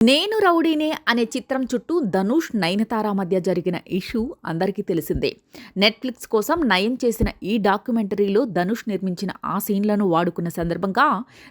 నేను రౌడీనే అనే చిత్రం చుట్టూ ధనుష్ నయనతార మధ్య జరిగిన ఇష్యూ అందరికీ తెలిసిందే. నెట్ఫ్లిక్స్ కోసం నయం చేసిన ఈ డాక్యుమెంటరీలో ధనుష్ నిర్మించిన ఆ సీన్లను వాడుకున్న సందర్భంగా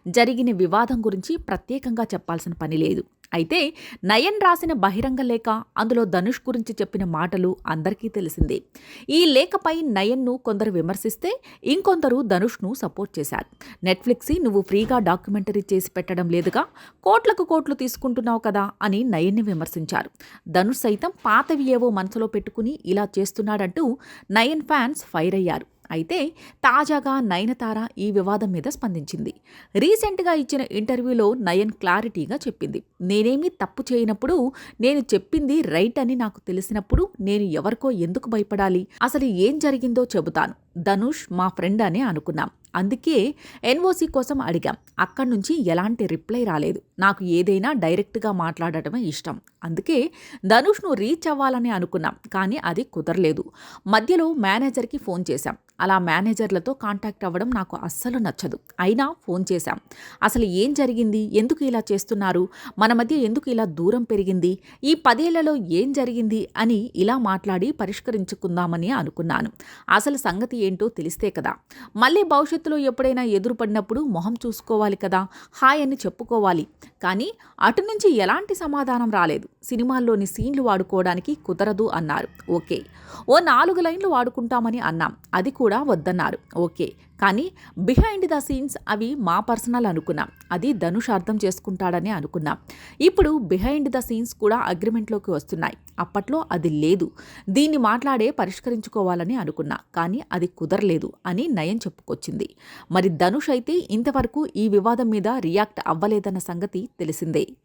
జరిగిన వివాదం గురించి ప్రత్యేకంగా చెప్పాల్సిన పని లేదు. అయితే నయన్ రాసిన బహిరంగ లేఖ అందులో ధనుష్ గురించి చెప్పిన మాటలు అందరికీ తెలిసిందే. ఈ లేఖపై నయన్ను కొందరు విమర్శిస్తే ఇంకొందరు ధనుష్ను సపోర్ట్ చేశారు. నెట్ఫ్లిక్స్ నువ్వు ఫ్రీగా డాక్యుమెంటరీ చేసి పెట్టడం లేదుగా కోట్లకు కోట్లు తీసుకుంటున్నావు కదా అని నయన్ని విమర్శించారు. ధనుష్ సైతం పాతవి ఏవో మనసులో పెట్టుకుని ఇలా చేస్తున్నాడంటూ నయన్ ఫ్యాన్స్ ఫైర్ అయ్యారు. అయితే తాజాగా నయనతార ఈ వివాదం మీద స్పందించింది. రీసెంట్గా ఇచ్చిన ఇంటర్వ్యూలో నయన్ క్లారిటీగా చెప్పింది. నేనేమీ తప్పు చేయనప్పుడు నేను చెప్పింది రైట్ అని నాకు తెలిసినప్పుడు నేను ఎవరికో ఎందుకు భయపడాలి? అసలు ఏం జరిగిందో చెబుతాను. ధనుష్ మా ఫ్రెండ్ అనే అనుకున్నాం. అందుకే ఎన్ఓసి కోసం అడిగాం. అక్కడి నుంచి ఎలాంటి రిప్లై రాలేదు. నాకు ఏదైనా డైరెక్ట్గా మాట్లాడటమే ఇష్టం. అందుకే ధనుష్ను రీచ్ అవ్వాలని అనుకున్నాం. కానీ అది కుదరలేదు. మధ్యలో మేనేజర్కి ఫోన్ చేశాం. అలా మేనేజర్లతో కాంటాక్ట్ అవ్వడం నాకు అస్సలు నచ్చదు. అయినా ఫోన్ చేశాం. అసలు ఏం జరిగింది? ఎందుకు ఇలా చేస్తున్నారు? మన మధ్య ఎందుకు ఇలా దూరం పెరిగింది? ఈ పదేళ్ళలో ఏం జరిగింది? అని ఇలా మాట్లాడి పరిష్కరించుకుందామని అనుకున్నాను. అసలు సంగతి ఏంటో తెలిస్తే కదా. మళ్ళీ భవిష్యత్తులో ఎప్పుడైనా ఎదురుపడినప్పుడు మొహం చూసుకోవాలి కదా? హాయ్ అని చెప్పుకోవాలి. కానీ అటు నుంచి ఎలాంటి సమాధానం రాలేదు. సినిమాల్లోని సీన్లు వాడుకోవడానికి కుదరదు అన్నారు. ఓకే. ఓ నాలుగు లైన్లు వాడుకుంటామని అన్నాం. అది కూడా వద్దన్నారు. ఓకే. కానీ బిహైండ్ ద సీన్స్ అవి మా పర్సనల్ అనుకున్నాం. అది ధనుష్ అర్థం చేసుకుంటాడని అనుకున్నాం. ఇప్పుడు బిహైండ్ ద సీన్స్ కూడా అగ్రిమెంట్లోకి వస్తున్నాయి. అప్పట్లో అది లేదు. దీన్ని మాట్లాడే పరిష్కరించుకోవాలని అనుకున్నా. కానీ అది కుదరలేదు అని నయం చెప్పుకొచ్చింది. మరి ధనుష్ అయితే ఇంతవరకు ఈ వివాదం మీద రియాక్ట్ అవ్వలేదన్న సంగతి తెలిసిందే.